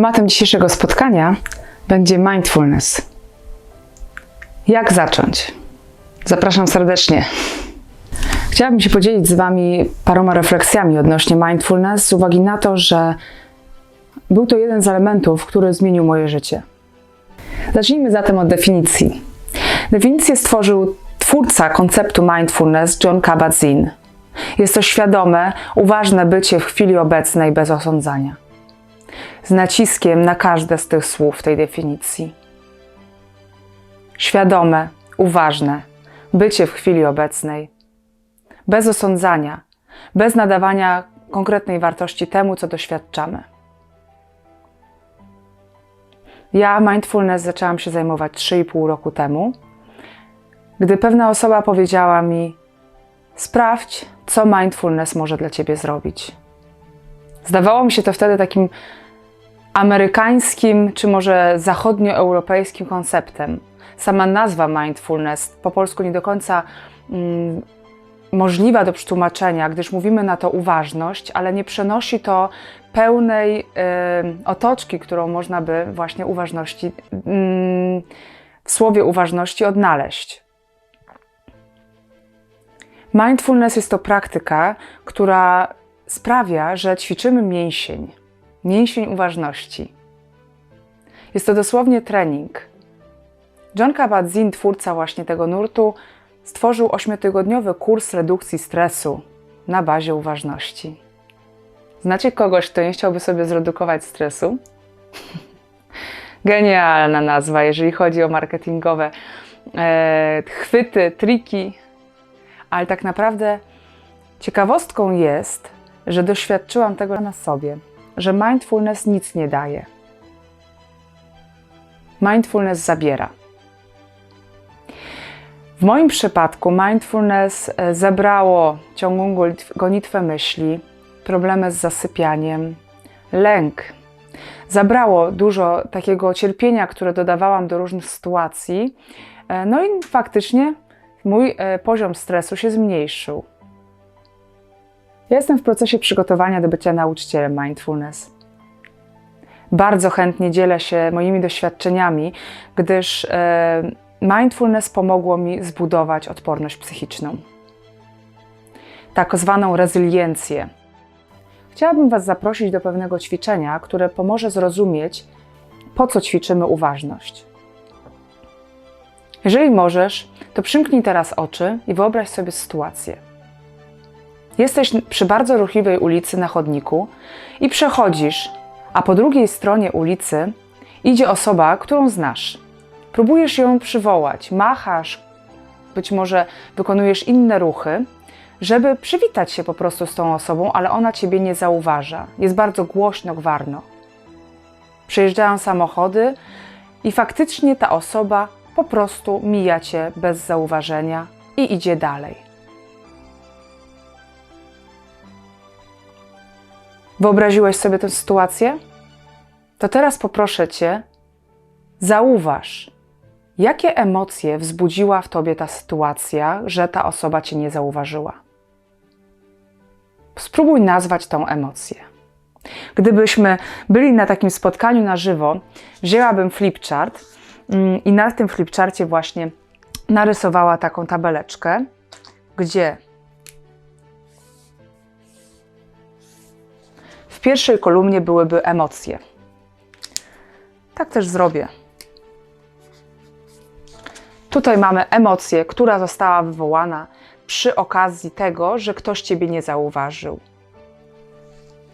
Tematem dzisiejszego spotkania będzie mindfulness. Jak zacząć? Zapraszam serdecznie. Chciałabym się podzielić z Wami paroma refleksjami odnośnie mindfulness, z uwagi na to, że był to jeden z elementów, który zmienił moje życie. Zacznijmy zatem od definicji. Definicję stworzył twórca konceptu mindfulness John Kabat-Zinn. Jest to świadome, uważne bycie w chwili obecnej bez osądzania. Z naciskiem na każde z tych słów w tej definicji. Świadome, uważne bycie w chwili obecnej, bez osądzania, bez nadawania konkretnej wartości temu, co doświadczamy. Ja mindfulness zaczęłam się zajmować 3,5 roku temu, gdy pewna osoba powiedziała mi: Sprawdź, co mindfulness może dla ciebie zrobić. Zdawało mi się to wtedy takim amerykańskim, czy może zachodnioeuropejskim konceptem. Sama nazwa mindfulness po polsku nie do końca mm, możliwa do przetłumaczenia, gdyż mówimy na to uważność, ale nie przenosi to pełnej y, otoczki, którą można by właśnie uważności, y, w słowie uważności odnaleźć. Mindfulness jest to praktyka, która sprawia, że ćwiczymy mięsień, mięsień uważności. Jest to dosłownie trening. John Kabat-Zinn, twórca właśnie tego nurtu, stworzył ośmiotygodniowy kurs redukcji stresu na bazie uważności. Znacie kogoś, kto nie chciałby sobie zredukować stresu? Genialna nazwa, jeżeli chodzi o marketingowe e, chwyty, triki, ale tak naprawdę ciekawostką jest, że doświadczyłam tego na sobie, że mindfulness nic nie daje. Mindfulness zabiera. W moim przypadku mindfulness e, zebrało ciągłą gonitwę myśli, problemy z zasypianiem, lęk. Zabrało dużo takiego cierpienia, które dodawałam do różnych sytuacji. E, no i faktycznie mój e, poziom stresu się zmniejszył. Ja jestem w procesie przygotowania do bycia nauczycielem mindfulness. Bardzo chętnie dzielę się moimi doświadczeniami, gdyż e, mindfulness pomogło mi zbudować odporność psychiczną. Tak zwaną rezyliencję. Chciałabym Was zaprosić do pewnego ćwiczenia, które pomoże zrozumieć, po co ćwiczymy uważność. Jeżeli możesz, to przymknij teraz oczy i wyobraź sobie sytuację. Jesteś przy bardzo ruchliwej ulicy na chodniku i przechodzisz, a po drugiej stronie ulicy idzie osoba, którą znasz. Próbujesz ją przywołać, machasz, być może wykonujesz inne ruchy, żeby przywitać się po prostu z tą osobą, ale ona ciebie nie zauważa. Jest bardzo głośno, gwarno. Przejeżdżają samochody i faktycznie ta osoba po prostu mija cię bez zauważenia i idzie dalej. Wyobraziłeś sobie tę sytuację? To teraz poproszę cię, zauważ, jakie emocje wzbudziła w tobie ta sytuacja, że ta osoba cię nie zauważyła. Spróbuj nazwać tą emocję. Gdybyśmy byli na takim spotkaniu na żywo, wzięłabym flipchart mm, i na tym flipcharcie właśnie narysowała taką tabeleczkę, gdzie w pierwszej kolumnie byłyby emocje. Tak też zrobię. Tutaj mamy emocję, która została wywołana przy okazji tego, że ktoś ciebie nie zauważył.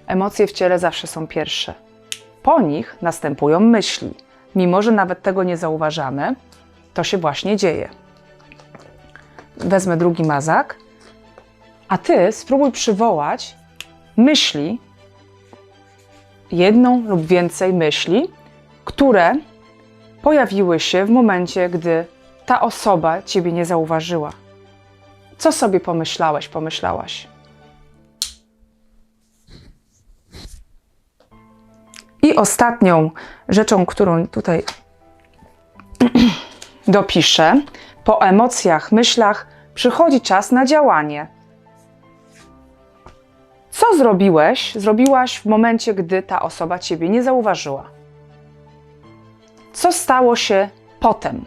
Emocje w ciele zawsze są pierwsze. Po nich następują myśli. Mimo, że nawet tego nie zauważamy, to się właśnie dzieje. Wezmę drugi mazak, a ty spróbuj przywołać myśli, jedną lub więcej myśli, które pojawiły się w momencie, gdy ta osoba ciebie nie zauważyła. Co sobie pomyślałeś, pomyślałaś? I ostatnią rzeczą, którą tutaj dopiszę, po emocjach, myślach przychodzi czas na działanie. Co zrobiłeś, zrobiłaś w momencie, gdy ta osoba ciebie nie zauważyła? co stało się potem.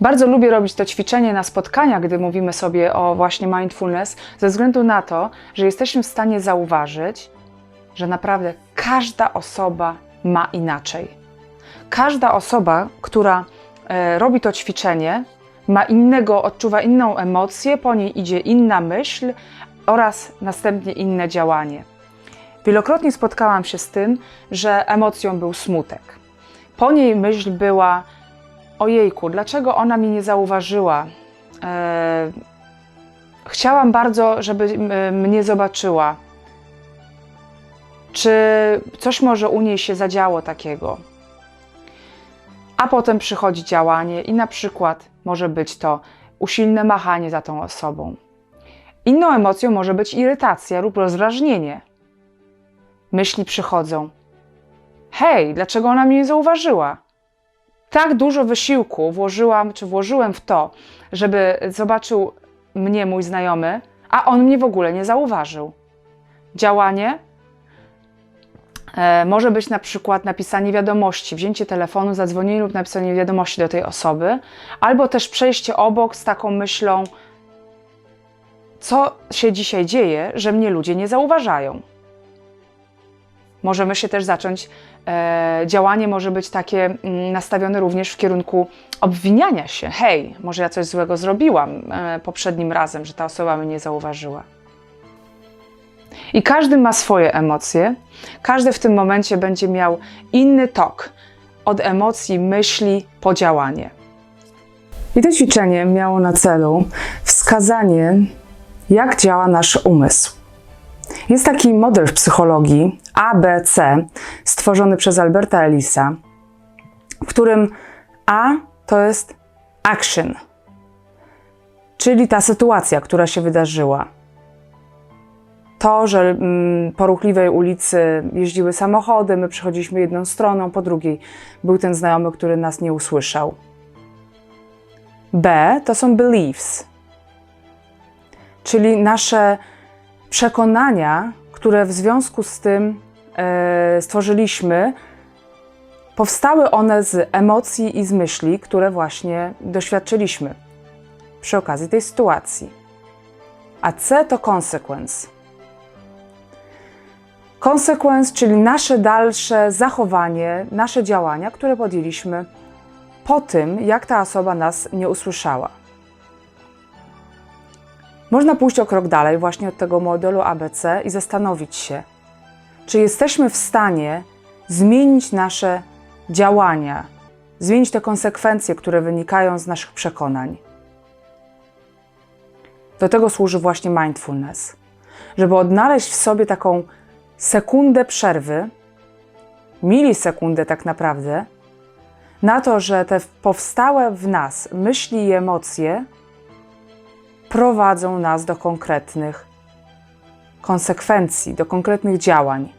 Bardzo lubię robić to ćwiczenie na spotkaniach, gdy mówimy sobie o właśnie mindfulness, ze względu na to, że jesteśmy w stanie zauważyć, że naprawdę każda osoba ma inaczej. Każda osoba, która e, robi to ćwiczenie, ma innego, odczuwa inną emocję, po niej idzie inna myśl oraz następnie inne działanie. Wielokrotnie spotkałam się z tym, że emocją był smutek. Po niej myśl była: Ojejku, dlaczego ona mi nie zauważyła? E, chciałam bardzo, żeby mnie zobaczyła. Czy coś może u niej się zadziało takiego? A potem przychodzi działanie, i na przykład może być to usilne machanie za tą osobą. Inną emocją może być irytacja lub rozdrażnienie. Myśli przychodzą: Hej, dlaczego ona mnie nie zauważyła? Tak dużo wysiłku włożyłam, czy włożyłem w to, żeby zobaczył mnie mój znajomy, a on mnie w ogóle nie zauważył. Działanie może być na przykład napisanie wiadomości, wzięcie telefonu, zadzwonienie lub napisanie wiadomości do tej osoby, albo też przejście obok z taką myślą, co się dzisiaj dzieje, że mnie ludzie nie zauważają. Możemy się też zacząć, e, działanie może być takie mm, nastawione również w kierunku obwiniania się. Hej, może ja coś złego zrobiłam e, poprzednim razem, że ta osoba mnie nie zauważyła. I każdy ma swoje emocje, każdy w tym momencie będzie miał inny tok od emocji, myśli po działanie. I to ćwiczenie miało na celu wskazanie, jak działa nasz umysł. Jest taki model w psychologii ABC, stworzony przez Alberta Ellisa, w którym A to jest action, czyli ta sytuacja, która się wydarzyła. To, że mm, po ruchliwej ulicy jeździły samochody, my przechodziliśmy jedną stroną, po drugiej był ten znajomy, który nas nie usłyszał. B to są beliefs, czyli nasze przekonania, które w związku z tym e, stworzyliśmy, powstały one z emocji i z myśli, które właśnie doświadczyliśmy przy okazji tej sytuacji. A C to consequence. Consequence, czyli nasze dalsze zachowanie, nasze działania, które podjęliśmy po tym, jak ta osoba nas nie usłyszała. Można pójść o krok dalej, właśnie od tego modelu ABC i zastanowić się, czy jesteśmy w stanie zmienić nasze działania, zmienić te konsekwencje, które wynikają z naszych przekonań. Do tego służy właśnie mindfulness, żeby odnaleźć w sobie taką sekundę przerwy, milisekundę tak naprawdę, na to, że te powstałe w nas myśli i emocje prowadzą nas do konkretnych konsekwencji, do konkretnych działań.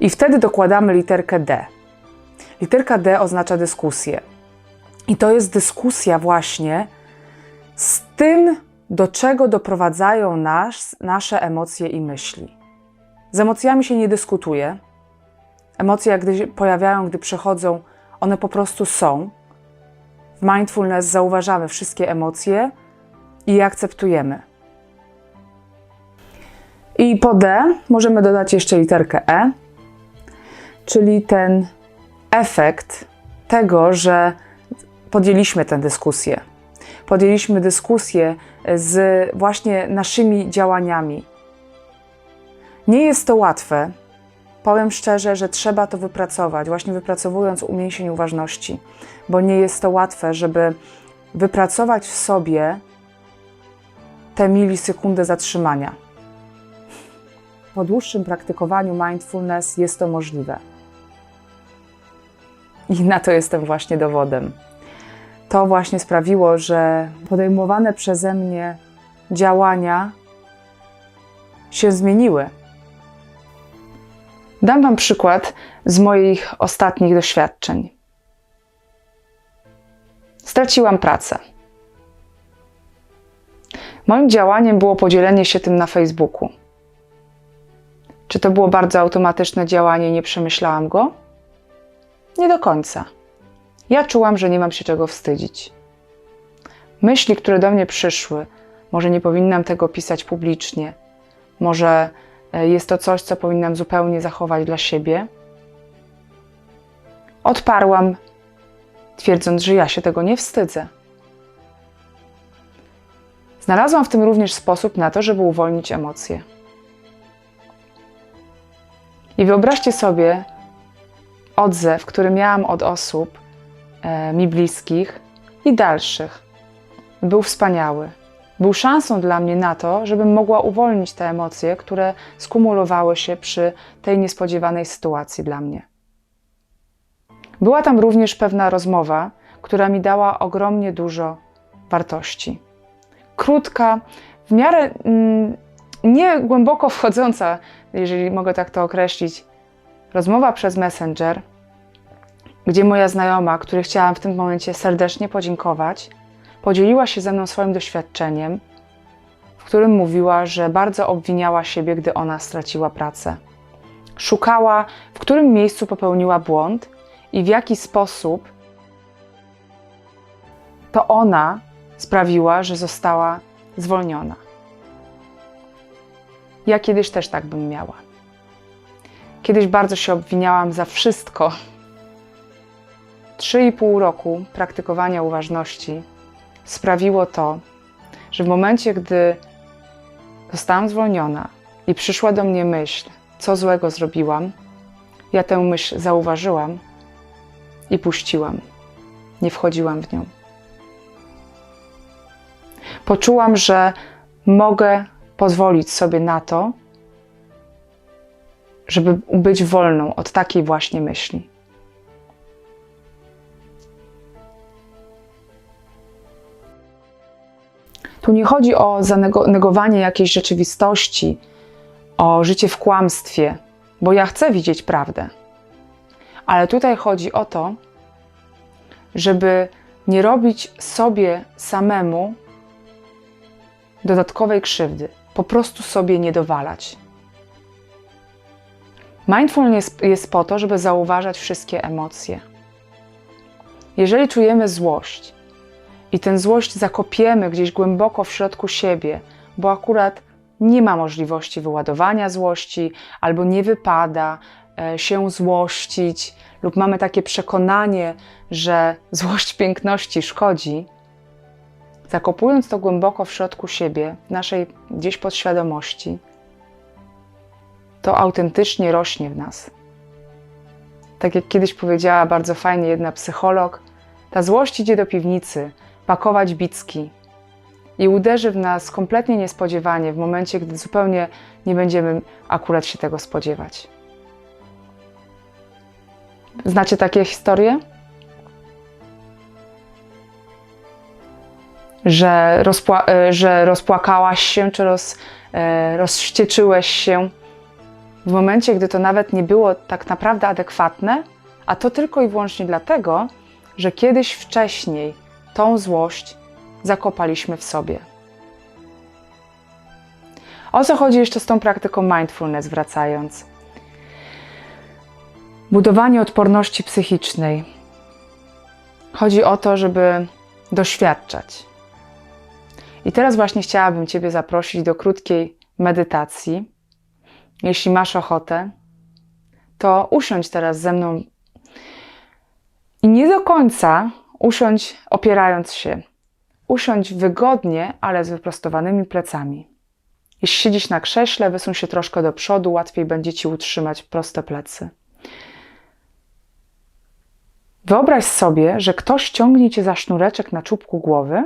I wtedy dokładamy literkę D. Literka D oznacza dyskusję. I to jest dyskusja właśnie do czego doprowadzają nas nasze emocje i myśli. Z emocjami się nie dyskutuje. Emocje, gdy się pojawiają, gdy przychodzą, one po prostu są. W mindfulness zauważamy wszystkie emocje i je akceptujemy. I po D możemy dodać jeszcze literkę E, czyli ten efekt tego, że podjęliśmy tę dyskusję. Podjęliśmy dyskusję z właśnie naszymi działaniami. Nie jest to łatwe. Powiem szczerze, że trzeba to wypracować, właśnie wypracowując umięsień uważności, bo nie jest to łatwe, żeby wypracować w sobie tę milisekundę zatrzymania. Po dłuższym praktykowaniu mindfulness jest to możliwe. I na to jestem właśnie dowodem. To właśnie sprawiło, że podejmowane przeze mnie działania się zmieniły. Dam Wam przykład z moich ostatnich doświadczeń. Straciłam pracę. Moim działaniem było podzielenie się tym na Facebooku. Czy to było bardzo automatyczne działanie nie przemyślałam go? Nie do końca. Ja czułam, że nie mam się czego wstydzić. Myśli, które do mnie przyszły, może nie powinnam tego pisać publicznie, może e, jest to coś, co powinnam zupełnie zachować dla siebie. Odparłam, twierdząc, że ja się tego nie wstydzę. Znalazłam w tym również sposób na to, żeby uwolnić emocje. I wyobraźcie sobie odzew, który miałam od osób mi bliskich i dalszych. Był wspaniały. Był szansą dla mnie na to, żebym mogła uwolnić te emocje, które skumulowały się przy tej niespodziewanej sytuacji dla mnie. Była tam również pewna rozmowa, która mi dała ogromnie dużo wartości. Krótka, w miarę mm, nie głęboko wchodząca, jeżeli mogę tak to określić, rozmowa przez Messenger, gdzie moja znajoma, której chciałam w tym momencie serdecznie podziękować, podzieliła się ze mną swoim doświadczeniem, w którym mówiła, że bardzo obwiniała siebie, gdy ona straciła pracę. Szukała, w którym miejscu popełniła błąd i w jaki sposób to ona sprawiła, że została zwolniona. Ja kiedyś też tak bym miała. Kiedyś bardzo się obwiniałam za wszystko. Trzy i pół roku praktykowania uważności sprawiło to, że w momencie, gdy zostałam zwolniona i przyszła do mnie myśl, co złego zrobiłam, ja tę myśl zauważyłam i puściłam. Nie wchodziłam w nią. Poczułam, że mogę pozwolić sobie na to, żeby być wolną od takiej właśnie myśli. Tu nie chodzi o zanegowanie jakiejś rzeczywistości, o życie w kłamstwie, bo ja chcę widzieć prawdę. Ale tutaj chodzi o to, żeby nie robić sobie samemu dodatkowej krzywdy, po prostu sobie nie dowalać. Mindfulness jest po to, żeby zauważać wszystkie emocje. Jeżeli czujemy złość i tę złość zakopiemy gdzieś głęboko w środku siebie, bo akurat nie ma możliwości wyładowania złości albo nie wypada e, się złościć, lub mamy takie przekonanie, że złość piękności szkodzi, zakopując to głęboko w środku siebie, w naszej gdzieś podświadomości, to autentycznie rośnie w nas. Tak jak kiedyś powiedziała bardzo fajnie jedna psycholog, ta złość idzie do piwnicy pakować bicki i uderzy w nas kompletnie niespodziewanie w momencie, gdy zupełnie nie będziemy akurat się tego spodziewać. Znacie takie historie? Że, rozpła- e, że rozpłakałaś się, czy roz, e, rozwścieczyłeś się w momencie, gdy to nawet nie było tak naprawdę adekwatne, a to tylko i wyłącznie dlatego, że kiedyś wcześniej tą złość zakopaliśmy w sobie. O co chodzi jeszcze z tą praktyką mindfulness, wracając? Budowanie odporności psychicznej. Chodzi o to, żeby doświadczać. I teraz właśnie chciałabym Ciebie zaprosić do krótkiej medytacji. Jeśli masz ochotę, to usiądź teraz ze mną i nie do końca usiądź opierając się. Usiądź wygodnie, ale z wyprostowanymi plecami. Jeśli siedzisz na krześle, wysuń się troszkę do przodu, łatwiej będzie Ci utrzymać proste plecy. Wyobraź sobie, że ktoś ciągnie cię za sznureczek na czubku głowy,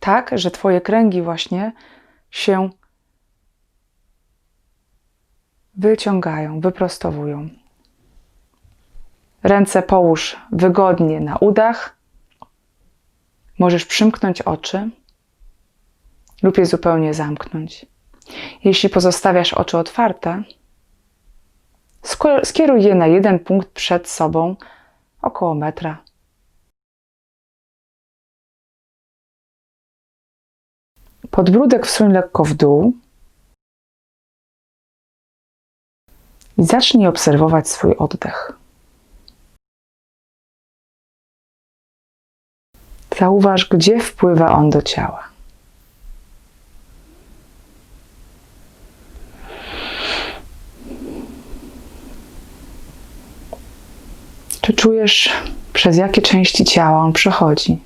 tak, że twoje kręgi właśnie się wyciągają, wyprostowują. Ręce połóż wygodnie na udach. Możesz przymknąć oczy lub je zupełnie zamknąć. Jeśli pozostawiasz oczy otwarte, skieruj je na jeden punkt przed sobą, około metra. Podbródek wsuń lekko w dół. I zacznij obserwować swój oddech. Zauważ, gdzie wpływa on do ciała. Czy czujesz, przez jakie części ciała on przechodzi?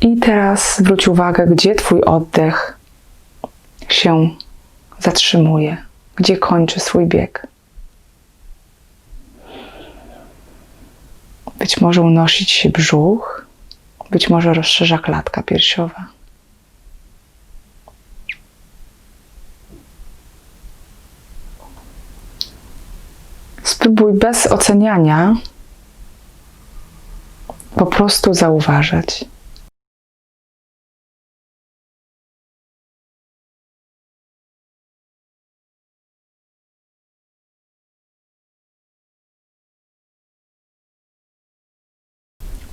I teraz zwróć uwagę, gdzie Twój oddech się zatrzymuje, gdzie kończy swój bieg. Być może unosić się brzuch, być może rozszerza klatka piersiowa. Spróbuj bez oceniania po prostu zauważać.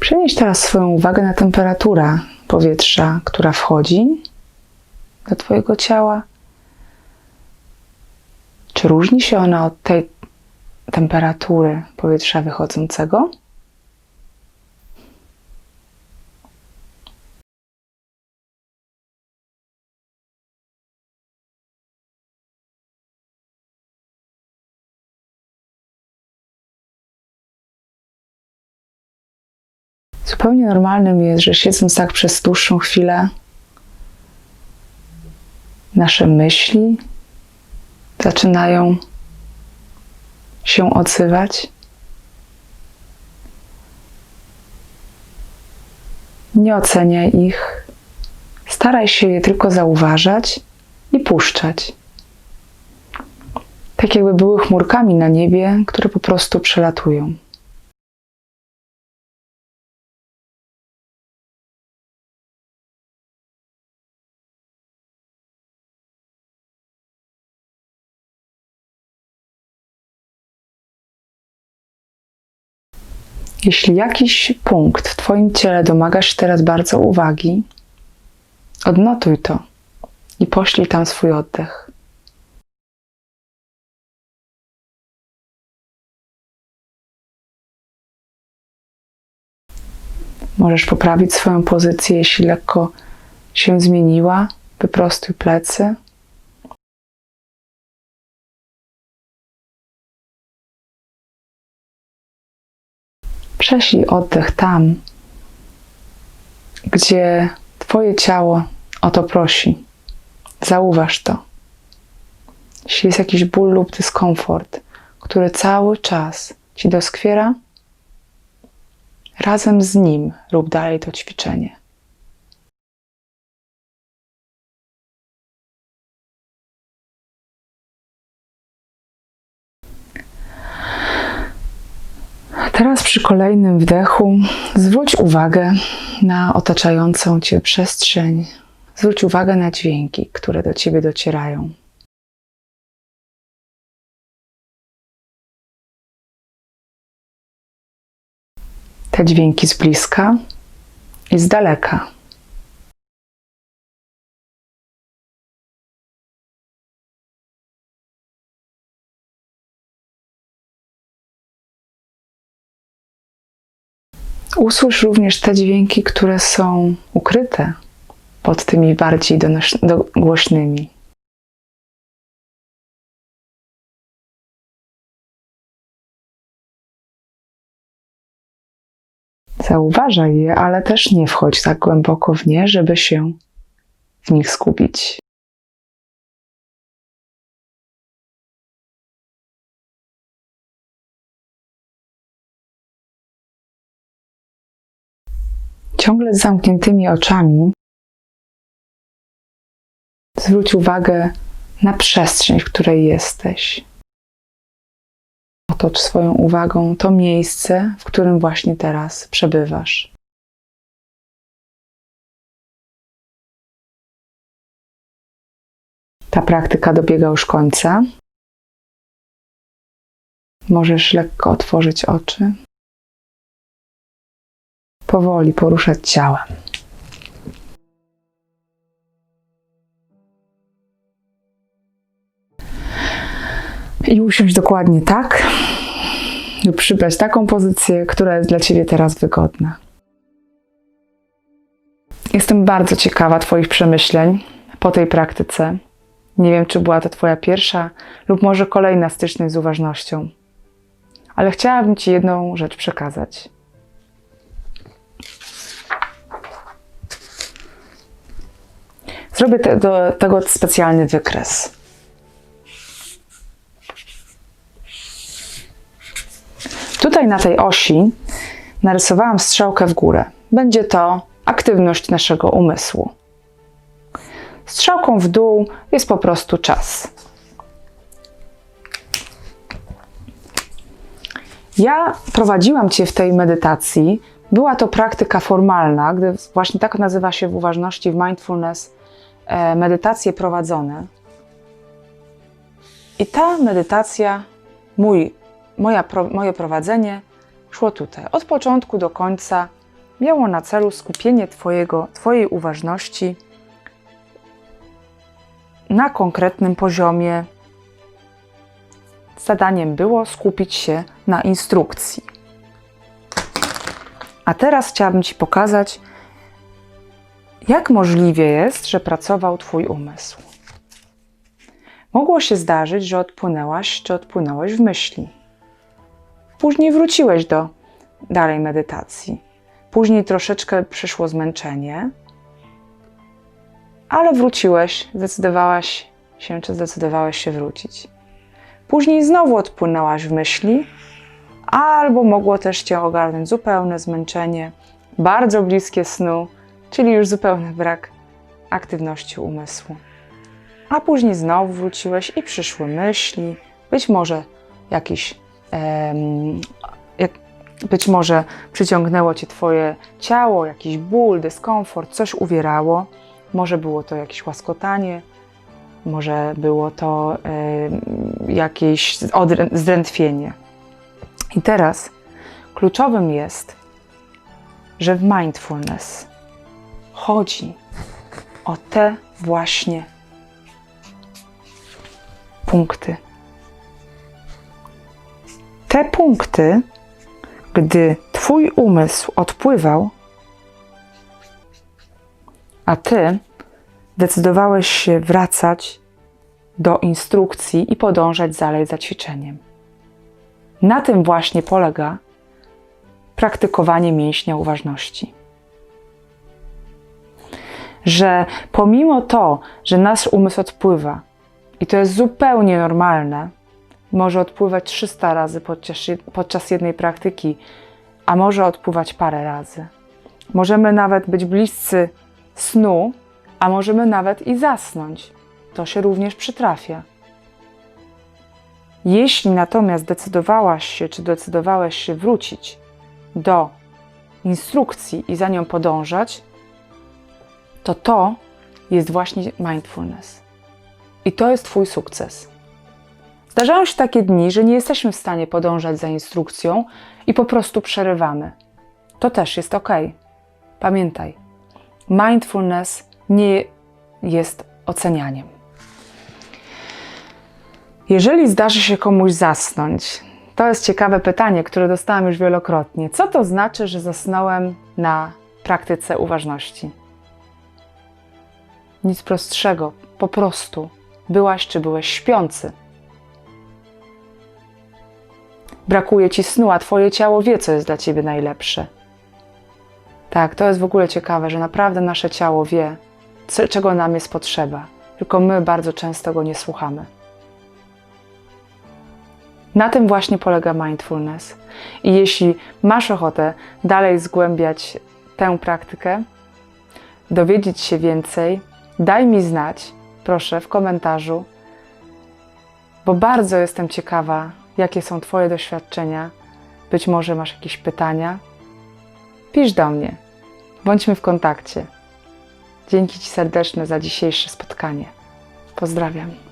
Przenieś teraz swoją uwagę na temperaturę powietrza, która wchodzi do Twojego ciała. Czy różni się ona od tej temperatury powietrza wychodzącego? Zupełnie normalnym jest, że siedząc tak przez dłuższą chwilę, nasze myśli zaczynają się odzywać. Nie oceniaj ich, staraj się je tylko zauważać i puszczać. Tak jakby były chmurkami na niebie, które po prostu przelatują. Jeśli jakiś punkt w Twoim ciele domaga się teraz bardzo uwagi, odnotuj to i poślij tam swój oddech. Możesz poprawić swoją pozycję, jeśli lekko się zmieniła. Wyprostuj plecy. Prześlij oddech tam, gdzie Twoje ciało o to prosi. Zauważ to. Jeśli jest jakiś ból lub dyskomfort, który cały czas Ci doskwiera, razem z nim rób dalej to ćwiczenie. Teraz przy kolejnym wdechu zwróć uwagę na otaczającą Cię przestrzeń. Zwróć uwagę na dźwięki, które do Ciebie docierają. Te dźwięki z bliska i z daleka. Usłysz również te dźwięki, które są ukryte pod tymi bardziej głośnymi. Zauważaj je, ale też nie wchodź tak głęboko w nie, żeby się w nich skupić. Ciągle z zamkniętymi oczami zwróć uwagę na przestrzeń, w której jesteś. Otocz swoją uwagą to miejsce, w którym właśnie teraz przebywasz. Ta praktyka dobiega już końca. Możesz lekko otworzyć oczy. Powoli poruszać ciałem. I usiąść dokładnie tak, lub przybrać taką pozycję, która jest dla Ciebie teraz wygodna. Jestem bardzo ciekawa Twoich przemyśleń po tej praktyce. Nie wiem, czy była to Twoja pierwsza lub może kolejna styczność z uważnością, ale chciałabym Ci jedną rzecz przekazać. Zrobię te, do tego specjalny wykres. Tutaj na tej osi narysowałam strzałkę w górę. Będzie to aktywność naszego umysłu. Strzałką w dół jest po prostu czas. Ja prowadziłam Cię w tej medytacji. Była to praktyka formalna, gdy właśnie tak nazywa się w uważności, w mindfulness, medytacje prowadzone. I ta medytacja, mój, moja, moje prowadzenie szło tutaj. Od początku do końca miało na celu skupienie twojego, Twojej uważności na konkretnym poziomie. Zadaniem było skupić się na instrukcji. A teraz chciałabym Ci pokazać, jak możliwe jest, że pracował Twój umysł. Mogło się zdarzyć, że odpłynęłaś czy odpłynąłeś w myśli. Później wróciłeś do dalej medytacji. Później troszeczkę przyszło zmęczenie, ale wróciłeś, zdecydowałaś się, czy zdecydowałeś się wrócić. Później znowu odpłynęłaś w myśli, albo mogło też cię ogarnąć zupełne zmęczenie, bardzo bliskie snu, czyli już zupełny brak aktywności umysłu. A później znowu wróciłeś i przyszły myśli, być może jakiś jak, być może przyciągnęło cię twoje ciało, jakiś ból, dyskomfort, coś uwierało. Może było to jakieś łaskotanie, może było to jakieś zdrętwienie. I teraz kluczowym jest, że w mindfulness chodzi o te właśnie punkty. Te punkty, gdy Twój umysł odpływał, a Ty decydowałeś się wracać do instrukcji i podążać dalej za ćwiczeniem. Na tym właśnie polega praktykowanie mięśnia uważności. Że pomimo to, że nasz umysł odpływa, i to jest zupełnie normalne, może odpływać 300 razy podczas, jednej praktyki, a może odpływać parę razy. Możemy nawet być bliscy snu, a możemy nawet i zasnąć. To się również przytrafia. Jeśli natomiast zdecydowałaś się, czy decydowałeś się wrócić do instrukcji i za nią podążać, to to jest właśnie mindfulness. I to jest Twój sukces. Zdarzają się takie dni, że nie jesteśmy w stanie podążać za instrukcją i po prostu przerywamy. To też jest ok. Pamiętaj, mindfulness nie jest ocenianiem. Jeżeli zdarzy się komuś zasnąć, to jest ciekawe pytanie, które dostałam już wielokrotnie. Co to znaczy, że zasnąłem na praktyce uważności? Nic prostszego, po prostu byłaś czy byłeś śpiący. Brakuje ci snu, a twoje ciało wie, co jest dla ciebie najlepsze. Tak, to jest w ogóle ciekawe, że naprawdę nasze ciało wie, co, czego nam jest potrzeba, tylko my bardzo często go nie słuchamy. Na tym właśnie polega mindfulness. I jeśli masz ochotę dalej zgłębiać tę praktykę, dowiedzieć się więcej, daj mi znać, proszę, w komentarzu, bo bardzo jestem ciekawa, jakie są Twoje doświadczenia. Być może masz jakieś pytania. Pisz do mnie. Bądźmy w kontakcie. Dzięki Ci serdeczne za dzisiejsze spotkanie. Pozdrawiam.